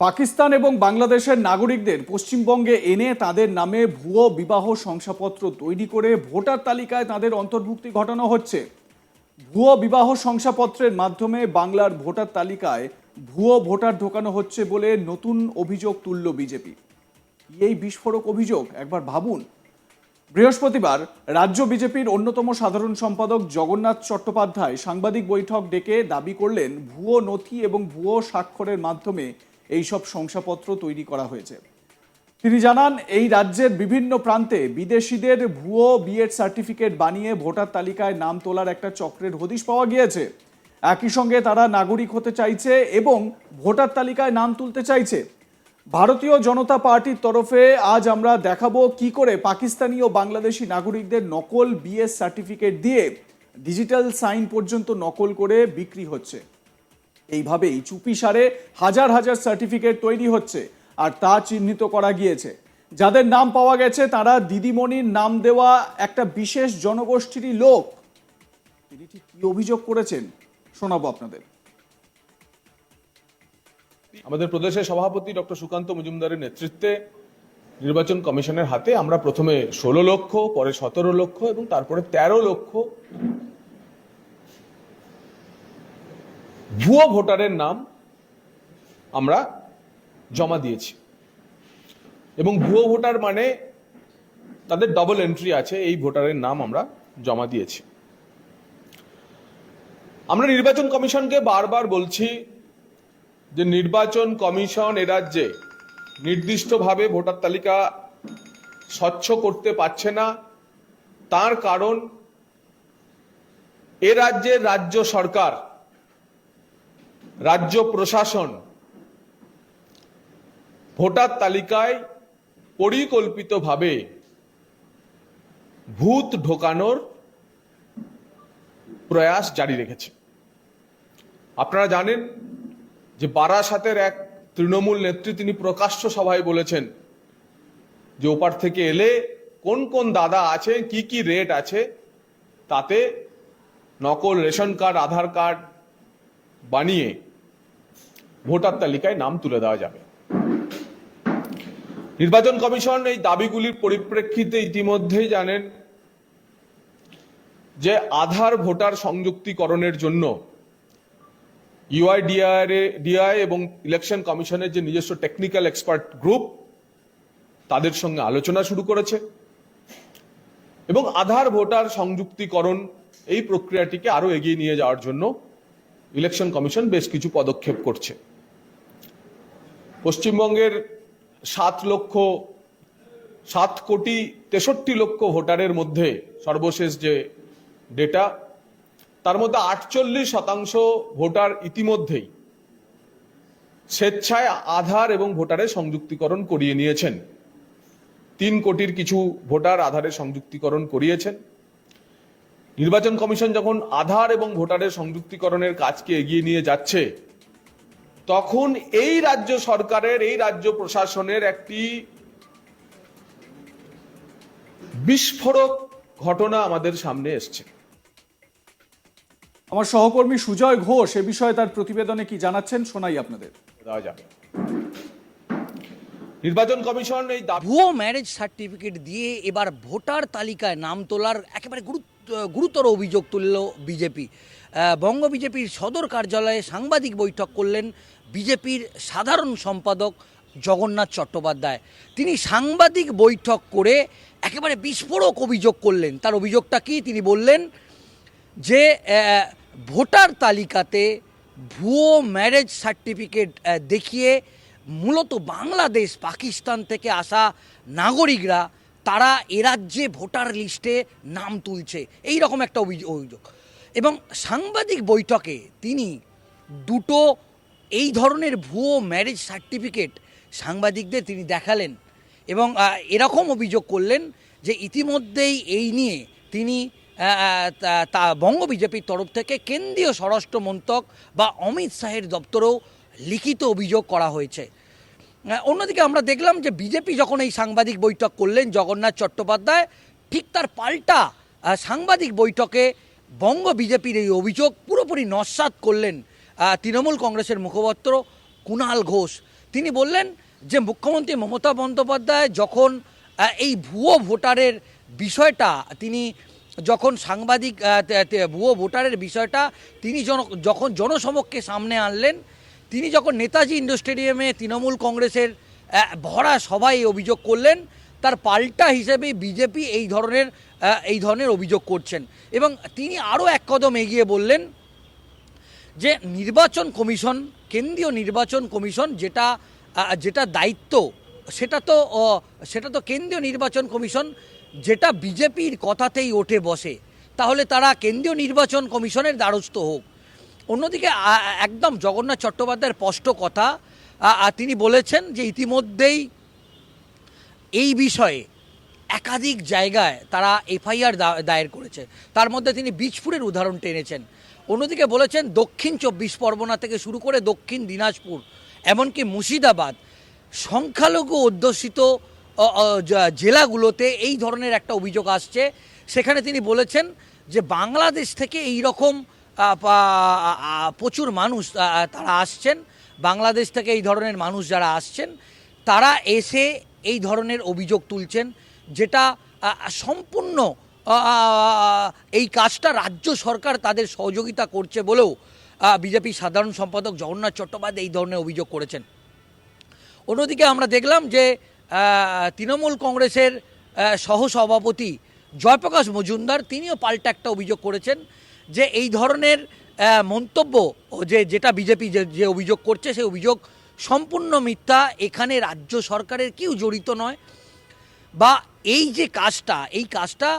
পাকিস্তান এবং বাংলাদেশের নাগরিকদের পশ্চিমবঙ্গে এনে তাদের নামে ভুয়ো বিবাহ শংসাপত্র তৈরি করে ভোটার তালিকায় তাদের অন্তর্ভুক্তি ঘটানো হচ্ছে। ভুয়ো বিবাহ শংসাপত্রের মাধ্যমে বাংলার ভোটার তালিকায় ভুয়ো ভোটার ঢোকানো হচ্ছে বলে নতুন অভিযোগ তুলল বিজেপি। এই বিস্ফোরক অভিযোগ? একবার ভাবুন। বৃহস্পতিবার রাজ্য বিজেপির অন্যতম সাধারণ সম্পাদক জগন্নাথ চট্টোপাধ্যায় সাংবাদিক বৈঠক ডেকে দাবি করলেন, ভুয়ো নথি এবং ভুয়ো স্বাক্ষরের মাধ্যমে এইসব শংসাপত্র তৈরি করা হয়েছে। তিনি জানান, এই রাজ্যের বিভিন্ন প্রান্তে বিদেশিদের ভুয়ো বিএড সার্টিফিকেট বানিয়ে ভোটার তালিকায় নাম তোলার একটা চক্রের হদিশ পাওয়া গিয়েছে। একই সঙ্গে তারা নাগরিক হতে চাইছে এবং ভোটার তালিকায় নাম তুলতে চাইছে। ভারতীয় জনতা পার্টির তরফে আজ আমরা দেখাবো কি করে পাকিস্তানি ও বাংলাদেশি নাগরিকদের নকল বিএস সার্টিফিকেট দিয়ে ডিজিটাল সাইন পর্যন্ত নকল করে বিক্রি হচ্ছে। এইভাবেই চুপি সারে হাজার হাজার সার্টিফিকেট তৈরি হচ্ছে আর তা চিহ্নিত করা গিয়েছে। যাদের নাম পাওয়া গেছে, তারা দিদিমণির নাম দেওয়া একটা বিশেষ জনগোষ্ঠীরই লোক। তিনি ঠিক কি অভিযোগ করেছেন, শোনাবো আপনাদের। আমাদের প্রদেশের সভাপতি ডক্টর সুকান্ত মজুমদারের নেতৃত্বে নির্বাচন কমিশনের হাতে আমরা প্রথমে ষোলো লক্ষ, পরে সতেরো লক্ষ এবং তারপরে তেরো লক্ষ ভুয়ো ভোটারের নাম আমরা জমা দিয়েছি। এবং ভুয়ো ভোটার মানে তাদের ডবল এন্ট্রি আছে, এই ভোটারের নাম আমরা জমা দিয়েছি। আমরা নির্বাচন কমিশনকে বারবার বলছি যে নির্বাচন কমিশন এ রাজ্যে নির্দিষ্টভাবে ভোটার তালিকা স্বচ্ছ করতে পারছে না। তার কারণ এ রাজ্যের রাজ্য সরকার রাজ্য প্রশাসন ভোটার তালিকায় পরিকল্পিতভাবে ভূত ঢোকানোর প্রয়াস জারি রেখেছে। আপনারা জানেন যে বারাসাতের এক তৃণমূল নেত্রী তিনি প্রকাশ্য সভায় বলেছেন যে ওপার থেকে এলে কোন কোন দাদা আছে, কি কি রেট আছে, তাতে নকল রেশন কার্ড, আধার কার্ড বানিয়ে ভোটার তালিকায় নাম তুলে দেওয়া যাবে। নির্বাচন কমিশন এই দাবিগুলির পরিপ্রেক্ষিতে ইতিমধ্যেই জানেন যে আধার ভোটার সংযুক্তিকরণের জন্য ইউআইডিআই ডিআই এবং ইলেকশন কমিশনের যে নিজস্ব টেকনিক্যাল এক্সপার্ট গ্রুপ, তাদের সঙ্গে আলোচনা শুরু করেছে এবং আধার ভোটার সংযুক্তিকরণ এই প্রক্রিয়াটিকে আরও এগিয়ে নিয়ে যাওয়ার জন্য ইলেকশন কমিশন বেশ কিছু পদক্ষেপ করছে। পশ্চিমবঙ্গের সাত লক্ষ, সাত কোটি তেষট্টি লক্ষ ভোটারের মধ্যে সর্বশেষ যে ডেটা, তার মধ্যে আটচল্লিশ শতাংশ ভোটার ইতিমধ্যেই স্বেচ্ছায় আধার এবং ভোটারের সংযুক্তিকরণ করিয়ে নিয়েছেন। তিন কোটির কিছু ভোটার আধারের সংযুক্তিকরণ করিয়েছেন। নির্বাচন কমিশন যখন আধার এবং ভোটারের সংযুক্তিকরণের কাজকে এগিয়ে নিয়ে যাচ্ছে তখন এই রাজ্য সরকারের এই রাজ্য প্রশাসনের একটি বিস্ফোরক ঘটনা আমাদের সামনে এসছে। আমার সহকর্মী সুজয় ঘোষ এ বিষয়ে তার প্রতিবেদনে কি জানাচ্ছেন শোনাই আপনাদের। দেওয়া যাবে। নির্বাচন কমিশন এই দাবি ভুয়ো ম্যারেজ সার্টিফিকেট দিয়ে এবার ভোটার তালিকায় নাম তোলার একেবারে গুরুত্ব গুরুতর অভিযোগ তুলল বিজেপি। বঙ্গ বিজেপির সদর কার্যালয়ে সাংবাদিক বৈঠক করলেন বিজেপির সাধারণ সম্পাদক জগন্নাথ চট্টোপাধ্যায়। তিনি সাংবাদিক বৈঠক করে একেবারে বিস্ফোরক অভিযোগ করলেন। তার অভিযোগটা কি? তিনি বললেন যে ভোটার তালিকাতে ভুয়ো ম্যারেজ সার্টিফিকেট দেখিয়ে মূলত বাংলাদেশ, পাকিস্তান থেকে আসা নাগরিকরা, তারা এ রাজ্যে ভোটার লিস্টে নাম তুলছে। এই রকম একটা অভিযোগ। এবং সাংবাদিক বৈঠকে তিনি দুটো এই ধরনের ভুয়ো ম্যারেজ সার্টিফিকেট সাংবাদিকদের তিনি দেখালেন এবং এরকম অভিযোগ করলেন যে ইতিমধ্যেই এই নিয়ে তিনি তা বঙ্গ বিজেপির তরফ থেকে কেন্দ্রীয় স্বরাষ্ট্র মন্ত্রক বা অমিত শাহের দপ্তরেও লিখিত অভিযোগ করা হয়েছে। অন্যদিকে আমরা দেখলাম যে বিজেপি যখন এই সাংবাদিক বৈঠক করলেন জগন্নাথ চট্টোপাধ্যায়, ঠিক তার পাল্টা সাংবাদিক বৈঠকে বঙ্গ বিজেপির এই অভিযোগ পুরোপুরি নস্বাত করলেন তৃণমূল কংগ্রেসের মুখপাত্র কুণাল ঘোষ। তিনি বললেন যে, মুখ্যমন্ত্রী মমতা বন্দ্যোপাধ্যায় যখন এই ভুয়ো ভোটারের বিষয়টা, তিনি যখন সাংবাদিক ভুয়ো ভোটারের বিষয়টা, তিনি যখন জনসমক্ষে সামনে আনলেন, তিনি যখন নেতাজি ইন্ডোর স্টেডিয়ামে তৃণমূল কংগ্রেসের ভরা সভায় অভিযোগ করলেন তার পাল্টা হিসেবে বিজেপি এই ধরনের এই ধরনের অভিযোগ করছেন। এবং তিনি আরও এক কদম এগিয়ে বললেন যে নির্বাচন কমিশন, কেন্দ্রীয় নির্বাচন কমিশন যেটা যেটা দায়িত্ব, সেটা তো সেটা তো কেন্দ্রীয় নির্বাচন কমিশন যেটা বিজেপির কথাতেই ওঠে বসে, তাহলে তারা কেন্দ্রীয় নির্বাচন কমিশনের দ্বারস্থ হোক। অন্যদিকে একদম জগন্নাথ চট্টোপাধ্যায়ের স্পষ্ট কথা তিনি বলেছেন যে ইতিমধ্যেই এই বিষয়ে একাধিক জায়গায় তারা এফআইআর দায়ের করেছে। তার মধ্যে তিনি বীজপুরের উদাহরণ টেনেছেন। অন্যদিকে বলেছেন, দক্ষিণ চব্বিশ পরগনা থেকে শুরু করে দক্ষিণ দিনাজপুর, এমনকি মুর্শিদাবাদ, সংখ্যালঘু অধ্যুষিত জেলাগুলোতে এই ধরনের একটা অভিযোগ আসছে। সেখানে তিনি বলেছেন যে, বাংলাদেশ থেকে এই রকম প্রচুর মানুষ তারা আসছেন। বাংলাদেশ থেকে এই ধরনের মানুষ যারা আসছেন, তারা এসে এই ধরনের অভিযোগ তুলছেন, যেটা সম্পূর্ণ এই কাজটা রাজ্য সরকার তাদের সহযোগিতা করছে বলেও বিজেপি সাধারণ সম্পাদক জগন্নাথ চট্টোপাধ্যায় এই ধরনের অভিযোগ করেছেন। অন্যদিকে আমরা দেখলাম যে তৃণমূল কংগ্রেসের সহসভাপতি জয়প্রকাশ মজুমদার, তিনিও পাল্টা একটা অভিযোগ করেছেন যে, এই ধরনের মন্তব্য, যে, যেটা বিজেপি যে অভিযোগ করছে, সেই অভিযোগ সম্পূর্ণ মিথ্যা, এখানে রাজ্য সরকারের কেউ জড়িত নয়। বা এই যে কাজটা, এই কাজটা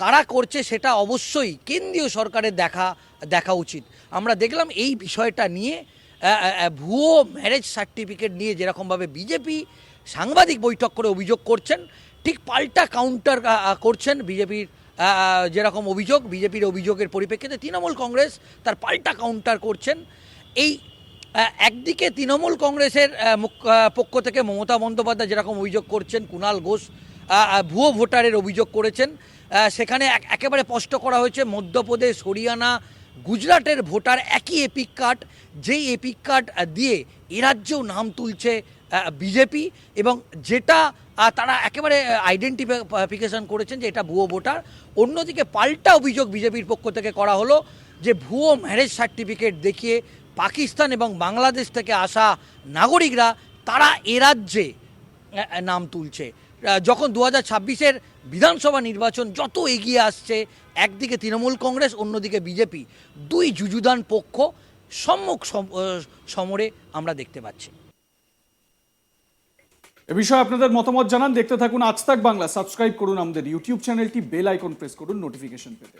কারা করছে সেটা অবশ্যই কেন্দ্রীয় সরকারের দেখা দেখা উচিত। আমরা দেখলাম এই বিষয়টা নিয়ে ভুয়ো ম্যারেজ সার্টিফিকেট নিয়ে যেরকমভাবে বিজেপি সাংবাদিক বৈঠক করে অভিযোগ করছেন, ঠিক পাল্টা কাউন্টার করছেন বিজেপির যেরকম অভিযোগ, বিজেপির অভিযোগের পরিপ্রেক্ষিতে তৃণমূল কংগ্রেস তার পাল্টা কাউন্টার করছেন। এই একদিকে তৃণমূল কংগ্রেসের পক্ষ থেকে মমতা বন্দ্যোপাধ্যায় যেরকম অভিযোগ করছেন, কুণাল ঘোষ ভুয়ো ভোটারের অভিযোগ করেছেন সেখানে একেবারে স্পষ্ট করা হয়েছে, মধ্যপ্রদেশ, হরিয়ানা, গুজরাটের ভোটার একই এপিক কার্ড, যেই এপিক কার্ড দিয়ে এ রাজ্যেও নাম তুলছে বিজেপি এবং যেটা তারা একেবারে আইডেন্টিফিকেশন করেছেন যে এটা ভুয়ো ভোটার। অন্যদিকে পাল্টা অভিযোগ বিজেপির পক্ষ থেকে করা হলো যে ভুয়ো ম্যারেজ সার্টিফিকেট দেখিয়ে পাকিস্তান এবং বাংলাদেশ থেকে আসা নাগরিকরা, তারা এ রাজ্যে নাম তুলছে। যখন দু হাজার ছাব্বিশের বিধানসভা নির্বাচন যত এগিয়ে আসছে, একদিকে তৃণমূল কংগ্রেস, অন্যদিকে বিজেপি, দুই যুযুদান পক্ষ সম্মুখ সমরে আমরা দেখতে পাচ্ছি। এ বিষয়ে আপনাদের মতামত জানান, দেখতে থাকুন আজ তাক বাংলা। সাবস্ক্রাইব করুন আমাদের ইউটিউব চ্যানেলটি, বেল আইকন প্রেস করুন, নোটিফিকেশন পেতে।